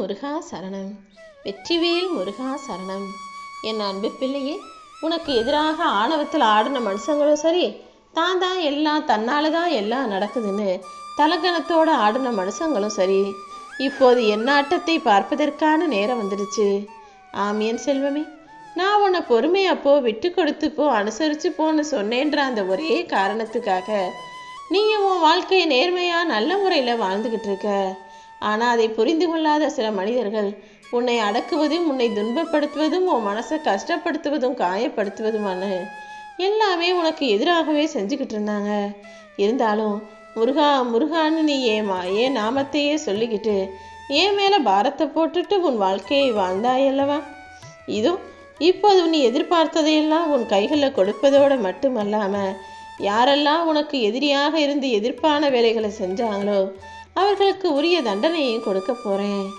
முருகா சரணம் வெற்றிவேல் முருகா சரணம் என் அன்பு பிள்ளையே உனக்கு எதிராக ஆணவத்தில் ஆடின மனுஷங்களும் சரி தான் தான் எல்லாம் தன்னால தான் எல்லாம் நடக்குதுன்னு தலகணத்தோட ஆடின மனுஷங்களும் சரி இப்போது என் ஆட்டத்தை பார்ப்பதற்கான நேரம் வந்துடுச்சு. ஆமியன் செல்வமே நான் உன்னை பொறுமையப்போ விட்டு கொடுத்து போ அனுசரித்து போன்னு சொன்னேன்ற அந்த ஒரே காரணத்துக்காக நீயும் உன் வாழ்க்கையை நேர்மையாக நல்ல முறையில் வாழ்ந்துக்கிட்டு இருக்க. ஆனால் அதை புரிந்து கொள்ளாத சில மனிதர்கள் உன்னை அடக்குவதும் உன்னை துன்பப்படுத்துவதும் உன் மனசை கஷ்டப்படுத்துவதும் காயப்படுத்துவதுமான எல்லாமே உனக்கு எதிராகவே செஞ்சுக்கிட்டு இருந்தாங்க. இருந்தாலும் முருகா முருகான்னு நீ ஏன் மா ஏன் நாமத்தையே சொல்லிக்கிட்டு ஏன் மேலே பாரத்தை போட்டுட்டு உன் வாழ்க்கையை வாழ்ந்தாயல்லவா இதோ இப்போது நீ எதிர்பார்த்ததையெல்லாம் உன் கைகளில் கொடுப்பதோடு மட்டுமல்லாமல் யாரெல்லாம் உனக்கு எதிரியாக இருந்து எதிர்ப்பான வேலைகளை செஞ்சாங்களோ அவர்களுக்கு உரிய தண்டனையும் கொடுக்க போகிறேன்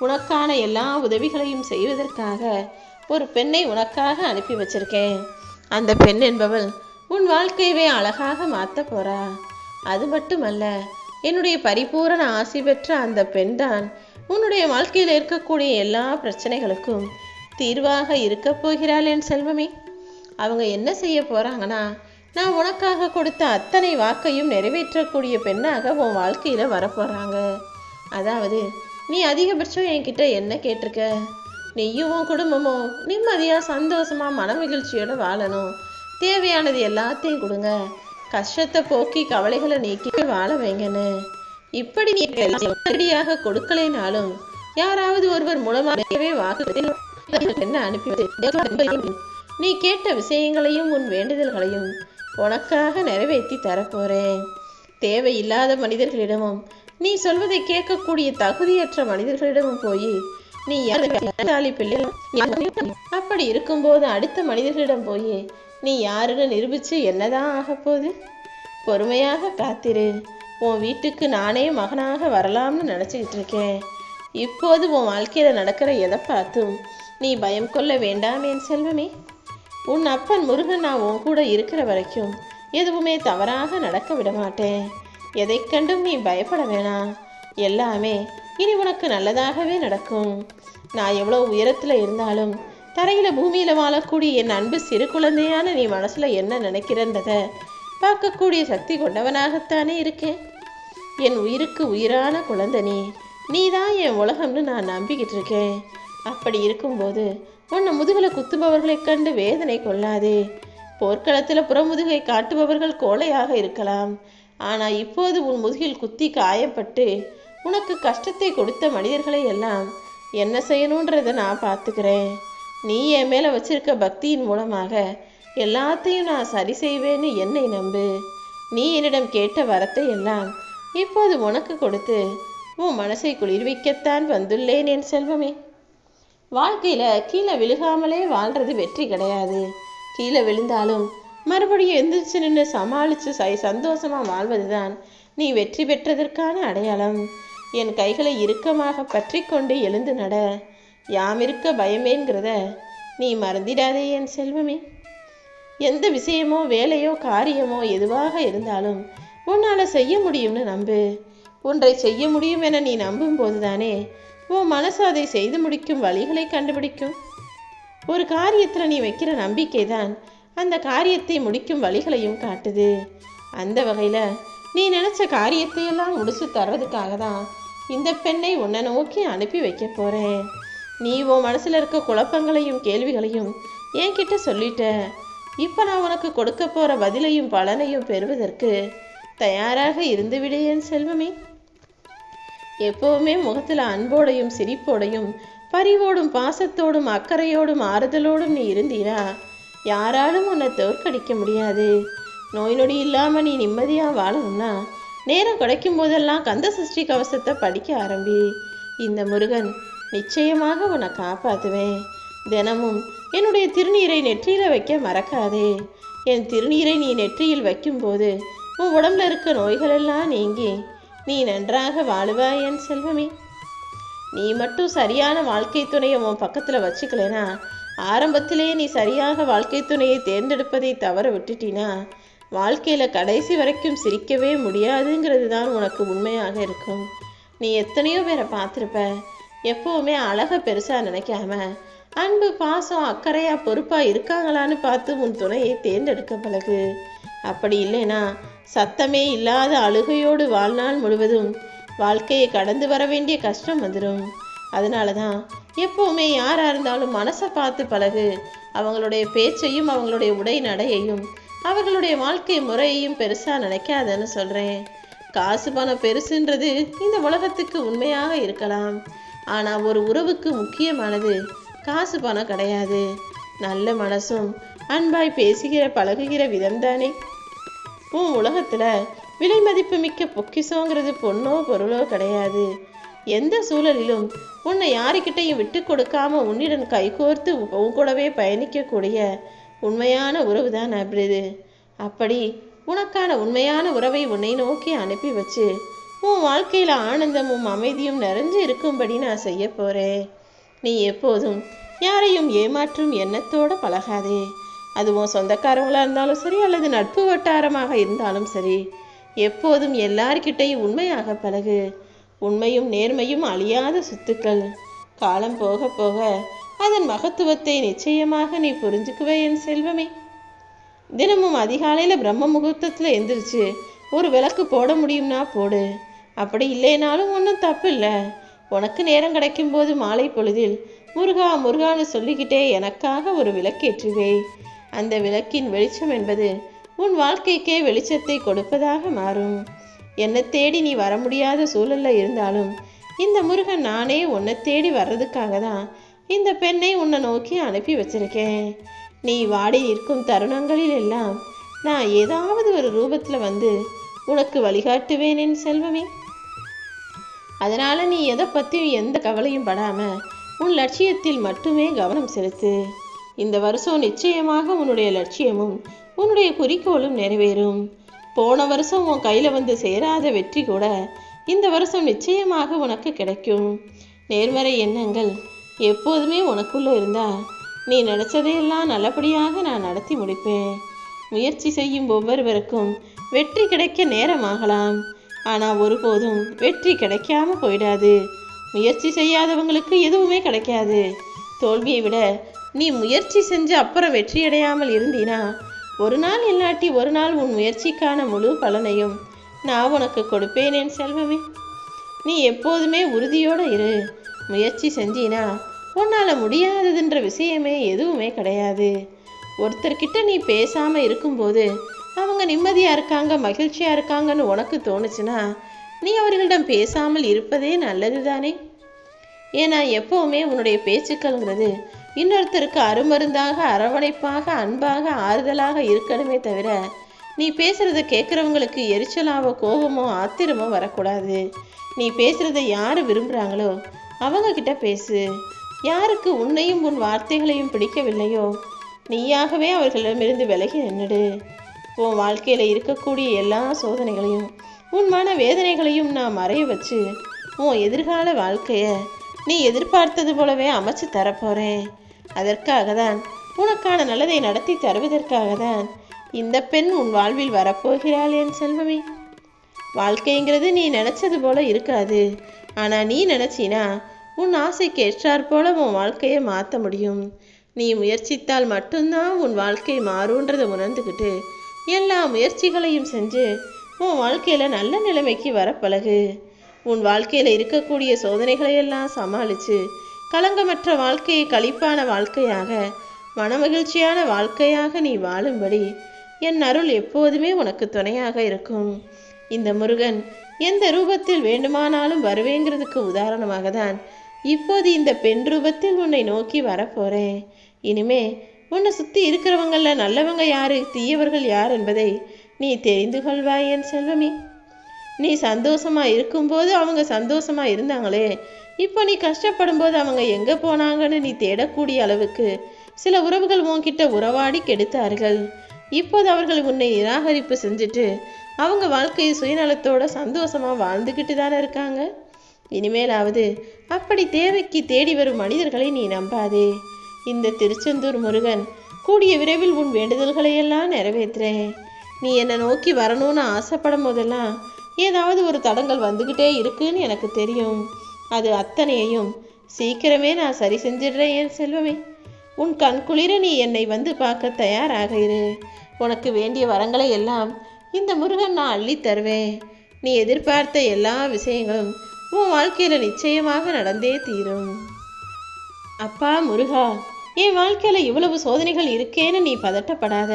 உனக்கான எல்லா உதவிகளையும் செய்வதற்காக ஒரு பெண்ணை உனக்காக அனுப்பி வச்சிருக்கேன். அந்த பெண் என்பவள் உன் வாழ்க்கையவே அழகாக மாற்ற போறா. அது மட்டுமல்ல என்னுடைய பரிபூரண ஆசி பெற்ற அந்த பெண்தான் உன்னுடைய வாழ்க்கையில் இருக்கக்கூடிய எல்லா பிரச்சனைகளுக்கும் தீர்வாக இருக்க போகிறாள் என் செல்வமே. அவங்க என்ன செய்ய போறாங்கன்னா நான் உனக்காக கொடுத்த அத்தனை வாக்கையும் நிறைவேற்றக்கூடிய பெண்ணாக உன் வாழ்க்கையில வரப்போறாங்க. அதாவது நீ அதிகபட்சம் என்கிட்ட என்ன கேட்டிருக்க? நீயும் உன் குடும்பமும் நிம்மதியா சந்தோஷமா மன மகிழ்ச்சியோடு வாழணும். தேவையானது எல்லாத்தையும் கொடுங்க. கஷ்டத்தை போக்கி கவலைகளை நீக்கி வாழ வைங்கன்னு. இப்படி நீ நேரடியாக கொடுக்கலைனாலும் யாராவது ஒருவர் மூலமாகவே வாக்கு என்ன அனுப்பி நீ கேட்ட விஷயங்களையும் உன் வேண்டுதல்களையும் உனக்காக நிறைவேற்றி தரப்போறேன். தேவையில்லாத மனிதர்களிடமும் நீ சொல்வதை கேட்கக்கூடிய தகுதியற்ற மனிதர்களிடமும் போய் நீ யாரு அப்படி இருக்கும்போது அடுத்த மனிதர்களிடம் போய் நீ யாருன்னு நிரூபிச்சு என்னதான் ஆக போகுது? பொறுமையாக காத்திரு. உன் வீட்டுக்கு நானே மகனாக வரலாம்னு நினச்சிக்கிட்டு இருக்கேன். இப்போது உன் வாழ்க்கையில் நடக்கிற எதை பார்த்தும் நீ பயம் கொள்ள வேண்டாம் என் செல்வமே. உன் அப்பன் முருகன் நான் உன் கூட இருக்கிற வரைக்கும் எதுவுமே தவறாக நடக்க விட மாட்டேன். கண்டும் நீ பயப்பட வேணாம். எல்லாமே இனி உனக்கு நல்லதாகவே நடக்கும். நான் எவ்வளோ உயரத்தில் இருந்தாலும் தரையில் பூமியில் வாழக்கூடிய என் அன்பு சிறு குழந்தையான நீ மனசில் என்ன நினைக்கிறன்றதை பார்க்கக்கூடிய சக்தி கொண்டவனாகத்தானே இருக்கேன் என் உயிருக்கு உயிரான குழந்தை நீ. நீ தான் என் உலகம்னு நான் நம்பிக்கிட்டு இருக்கேன். அப்படி இருக்கும்போது உன்னை முதுகில் குத்துபவர்களைக் கண்டு வேதனை கொள்ளாதே. போர்க்களத்தில் புறமுதுகை காட்டுபவர்கள் கோழையாக இருக்கலாம். ஆனால் இப்போது உன் முதுகில் குத்தி காயப்பட்டு உனக்கு கஷ்டத்தை கொடுத்த மனிதர்களை எல்லாம் என்ன செய்யணுன்றதை நான் பார்த்துக்கிறேன். நீ என் மேலே வச்சிருக்க பக்தியின் மூலமாக எல்லாத்தையும் நான் சரி செய்வேன்னு என்னை நம்பு. நீ என்னிடம் கேட்ட வரத்தை எல்லாம் இப்போது உனக்கு கொடுத்து உன் மனசை குளிர்விக்கத்தான் வந்துள்ளேன் என் செல்வமே. வாழ்க்கையில் கீழே விழுகாமலே வாழ்றது வெற்றி கிடையாது. கீழே விழுந்தாலும் மறுபடியும் எந்திரிச்சு நின்று சமாளித்து சை சந்தோஷமாக வாழ்வதுதான் நீ வெற்றி பெற்றதற்கான அடையாளம். என் கைகளை இறுக்கமாக பற்றி கொண்டு எழுந்து நட. யாம் இருக்க பயமேங்கிறத நீ மறந்திடாதே என் செல்வமே. எந்த விஷயமோ வேலையோ காரியமோ எதுவாக இருந்தாலும் உன்னால் செய்ய முடியும்னு நம்பு. ஒன்றை செய்ய முடியும் என நீ நம்பும் போதுதானே உன் மனசு அதை செய்து முடிக்கும் வழிகளை கண்டுபிடிக்கும். ஒரு காரியத்தில் நீ வைக்கிற நம்பிக்கை தான் அந்த காரியத்தை முடிக்கும் வழிகளையும் காட்டுது. அந்த வகையில் நீ நினச்ச காரியத்தையெல்லாம் முடிச்சு தர்றதுக்காக தான் இந்த பெண்ணை உன்னை நோக்கி அனுப்பி வைக்க போகிறேன் நீ உன் மனசில் இருக்க குழப்பங்களையும் கேள்விகளையும் என்கிட்ட சொல்லிட்ட. இப்போ நான் உனக்கு கொடுக்க போகிற பதிலையும் பலனையும் பெறுவதற்கு தயாராக இருந்துவிடு என் செல்வமே. எப்பவுமே முகத்தில் அன்போடையும் சிரிப்போடையும் பரிவோடும் பாசத்தோடும் அக்கறையோடும் ஆறுதலோடும் நீ இருந்தீனா யாராலும் உன்னை தோற்கடிக்க முடியாது. நோய் நொடி இல்லாமல் நீ நிம்மதியாக வாழணும்னா நேரம் கிடைக்கும் போதெல்லாம் கந்த சஷ்டி கவசத்தை படிக்க ஆரம்பி. இந்த முருகன் நிச்சயமாக உன்னை காப்பாற்றுவேன் தினமும் என்னுடைய திருநீரை நெற்றியில் வைக்க மறக்காதே. என் திருநீரை நீ நெற்றியில் வைக்கும்போது உன் உடம்புல இருக்க நோய்களெல்லாம் நீங்கி நீ நன்றாக வாழுவாய் என் செல்வமே. நீ மட்டும் சரியான வாழ்க்கை துணையை உன் பக்கத்தில் வச்சுக்கலனா ஆரம்பத்திலே நீ சரியாக வாழ்க்கை துணையை தேர்ந்தெடுப்பதை தவற விட்டுட்டினா வாழ்க்கையில் கடைசி வரைக்கும் சிரிக்கவே முடியாதுங்கிறது தான் உனக்கு உண்மையாக இருக்கும். நீ எத்தனையோ பேரை பார்த்துருப்ப எப்பவுமே அழகை பெருசாக நினைக்காம அன்பு பாசம் அக்கறையாக பொறுப்பாக இருக்காங்களான்னு பார்த்து உன் துணையை தேர்ந்தெடுக்க பழகு. அப்படி இல்லைனா சத்தமே இல்லாத அழுகையோடு வாழ்நாள் முழுவதும் வாழ்க்கையை கடந்து வர வேண்டிய கஷ்டம் வந்துடும் அதனால தான் எப்போவுமே யாராக இருந்தாலும் மனசை பார்த்து பழகு அவங்களுடைய பேச்சையும் அவங்களுடைய உடை நடையையும் அவர்களுடைய வாழ்க்கை முறையையும் பெருசாக நினைக்காதன்னு சொல்கிறேன் காசு பணம் பெருசுன்றது இந்த உலகத்துக்கு உண்மையாக இருக்கலாம். ஆனால் ஒரு உறவுக்கு முக்கியமானது காசு பணம் கிடையாது. நல்ல மனசும் அன்பாய் பேசுகிற பழகுகிற விதம்தானே. உன் உலகத்தில் விலை மதிப்பு மிக்க பொக்கிசோங்கிறது பொண்ணோ பொருளோ கிடையாது. எந்த சூழலிலும் உன்னை யாருக்கிட்டையும் விட்டு கொடுக்காம உன்னிடம் கைகோர்த்து உன் கூடவே பயணிக்கக்கூடிய உண்மையான உறவு தான் இது அப்படி உனக்கான உண்மையான உறவை உன்னை நோக்கி அனுப்பி வச்சு உன் வாழ்க்கையில் ஆனந்தமும் அமைதியும் நிறைஞ்சு இருக்கும்படி நான் செய்ய போறேன். நீ எப்போதும் யாரையும் ஏமாற்றும் எண்ணத்தோடு பழகாதே. அதுவும் சொந்தக்காரங்களாக இருந்தாலும் சரி அல்லது நட்பு வட்டாரமாக இருந்தாலும் சரி எப்போதும் எல்லார்கிட்டையும் உண்மையாக பழகு. உண்மையும் நேர்மையும் அழியாத சொத்துக்கள். காலம் போக போக அதன் மகத்துவத்தை நிச்சயமாக நீ புரிஞ்சுக்குவே என் செல்வமே. தினமும் அதிகாலையில் பிரம்ம முகூர்த்தத்தில் எந்திரிச்சு ஒரு விளக்கு போட முடியும்னா போடு. அப்படி இல்லைனாலும் ஒன்றும் தப்பு இல்லை உனக்கு நேரம் கிடைக்கும் போது மாலை பொழுதில் முருகா முருகான்னு சொல்லிக்கிட்டே எனக்காக ஒரு விளக்கேற்றுவே. அந்த விளக்கின் வெளிச்சம் என்பது உன் வாழ்க்கைக்கே வெளிச்சத்தை கொடுப்பதாக மாறும். என்னை தேடி நீ வர முடியாத சூழல்ல இருந்தாலும் இந்த முருகன் நானே உன்னை தேடி வர்றதுக்காக தான் இந்த பெண்ணை உன்னை நோக்கி அனுப்பி வச்சிருக்கேன். நீ வாடி நிற்கும் தருணங்களில் எல்லாம் நான் ஏதாவது ஒரு ரூபத்தில் வந்து உனக்கு வழிகாட்டுவேன் என் செல்வமே. அதனால் நீ எதை பற்றியும் எந்த கவலையும் படாமல் உன் லட்சியத்தில் மட்டுமே கவனம் செலுத்து. இந்த வருஷம் நிச்சயமாக உன்னுடைய லட்சியமும் உன்னுடைய குறிக்கோளும் நிறைவேறும். போன வருஷம் உன் கையில் வந்து சேராத வெற்றி கூட இந்த வருஷம் நிச்சயமாக உனக்கு கிடைக்கும். நேர்மறை எண்ணங்கள் எப்போதுமே உனக்குள்ளே இருந்தால் நீ நினச்சதையெல்லாம் நல்லபடியாக நான் நடத்தி முடிப்பேன். முயற்சி செய்யும் ஒவ்வொருவருக்கும் வெற்றி கிடைக்க நேரமாகலாம் ஆனால் ஒருபோதும் வெற்றி கிடைக்காம போயிடாது. முயற்சி செய்யாதவங்களுக்கு எதுவுமே கிடைக்காது. தோல்வியை விட நீ முயற்சி செஞ்சு அப்புறம் வெற்றியடையாமல் இருந்தினா ஒரு நாள் இல்லாட்டி ஒரு நாள் உன் முயற்சிக்கான முழு பலனையும் நான் உனக்கு கொடுப்பேன் என் செல்வமே. நீ எப்போதுமே உறுதியோடு இரு. முயற்சி செஞ்சினா உன்னால் முடியாததுன்ற விஷயமே எதுவுமே கிடையாது. ஒருத்தர்கிட்ட நீ பேசாமல் இருக்கும்போது அவங்க நிம்மதியாக இருக்காங்க மகிழ்ச்சியாக இருக்காங்கன்னு உனக்கு தோணுச்சுன்னா நீ அவர்களிடம் பேசாமல் இருப்பதே நல்லது தானே ஏன்னா எப்போவுமே உன்னுடைய பேச்சுக்கள்ங்கிறது இன்னொருத்தருக்கு அருமருந்தாக அரவணைப்பாக அன்பாக ஆறுதலாக இருக்கணுமே தவிர நீ பேசுறத கேட்குறவங்களுக்கு எரிச்சலாவோ கோபமோ ஆத்திரமோ வரக்கூடாது. நீ பேசுறத யார் விரும்புகிறாங்களோ அவங்கக்கிட்ட பேசு. யாருக்கு உன்னையும் உன் வார்த்தைகளையும் பிடிக்கவில்லையோ நீயாகவே அவர்களிடமிருந்து விலகி நின்றுடு உன் வாழ்க்கையில் இருக்கக்கூடிய எல்லா சோதனைகளையும் உன் மன வேதனைகளையும் நான் மறைய வச்சு உன் எதிர்கால வாழ்க்கையை நீ எதிர்பார்த்தது போலவே அமைச்சு தரப்போகிறேன் அதற்காக தான் உனக்கான நல்லதை நடத்தி தருவதற்காக தான் இந்த பெண் உன் வாழ்வில் வரப்போகிறாள் என் செல்வமே. வாழ்க்கைங்கிறது நீ நினைச்சது போல இருக்காது. ஆனா நீ நினைச்சினா உன் ஆசைக்கு ஏற்றாற் போல உன் வாழ்க்கையை மாற்ற முடியும். நீ முயற்சித்தால் மட்டும்தான் உன் வாழ்க்கை மாறுன்றதை உணர்ந்துக்கிட்டு எல்லா முயற்சிகளையும் செஞ்சு உன் வாழ்க்கையில நல்ல நிலைமைக்கு வர பழகு உன் வாழ்க்கையில இருக்கக்கூடிய சோதனைகளை எல்லாம் சமாளிச்சு களங்கமற்ற வாழ்க்கையை களிப்பான வாழ்க்கையாக மனமகிழ்ச்சியான வாழ்க்கையாக நீ வாழும்படி என் அருள் எப்போதுமே உனக்கு துணையாக இருக்கும். இந்த முருகன் எந்த ரூபத்தில் வேண்டுமானாலும் வருவேங்கிறதுக்கு உதாரணமாக தான் இப்போது இந்த பெண் ரூபத்தில் உன்னை நோக்கி வரப்போறேன் இனிமே உன்னை சுற்றி இருக்கிறவங்கள நல்லவங்க யாரு தீயவர்கள் யார் என்பதை நீ தெரிந்து கொள்வாய் என் செல்வமே. நீ சந்தோஷமாக இருக்கும்போது அவங்க சந்தோஷமாக இருந்தாங்களே. இப்போ நீ கஷ்டப்படும் போது அவங்க எங்கே போனாங்கன்னு நீ தேடக்கூடிய அளவுக்கு சில உறவுகள் உன்கிட்ட உறவாடி கெடுத்தார்கள். இப்போது அவர்கள் உன்னை நிராகரிப்பு செஞ்சுட்டு அவங்க வாழ்க்கையை சுயநலத்தோட சந்தோஷமா வாழ்ந்துக்கிட்டு தானே இருக்காங்க. இனிமேலாவது அப்படி தேவைக்கு தேடி வரும் மனிதர்களை நீ நம்பாதே. இந்த திருச்செந்தூர் முருகன் கூடிய விரைவில் உன் வேண்டுதல்களையெல்லாம் நிறைவேற்றுறேன். நீ என்னை நோக்கி வரணும்னு ஆசைப்படும் போதெல்லாம் ஏதாவது ஒரு தடங்கள் வந்துக்கிட்டே இருக்குன்னு எனக்கு தெரியும். அது அத்தனையையும் சீக்கிரமே நான் சரி செஞ்சிடுறேன் என் செல்வமே. உன் கண் குளிர நீ என்னை வந்து பார்க்க தயாராக இரு. உனக்கு வேண்டிய வரங்களை எல்லாம் இந்த முருகன் நான் அள்ளி தருவேன். நீ எதிர்பார்த்த எல்லா விஷயங்களும் உன் வாழ்க்கையில் நிச்சயமாக நடந்தே தீரும். அப்பா முருகா என் வாழ்க்கையில் இவ்வளவு சோதனைகள் இருக்கேன்னு நீ பதட்டப்படாத.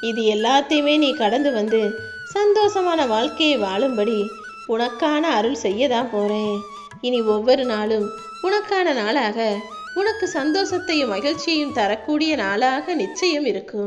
இது எல்லாத்தையுமே நீ கடந்து வந்து சந்தோஷமான வாழ்க்கையை வாழும்படி உனக்கான அருள் செய்ய தான் போகிறேன் இனி ஒவ்வொரு நாளும் உனக்கான நாளாக உனக்கு சந்தோஷத்தையும் மகிழ்ச்சியையும் தரக்கூடிய நாளாக நிச்சயம் இருக்கும்.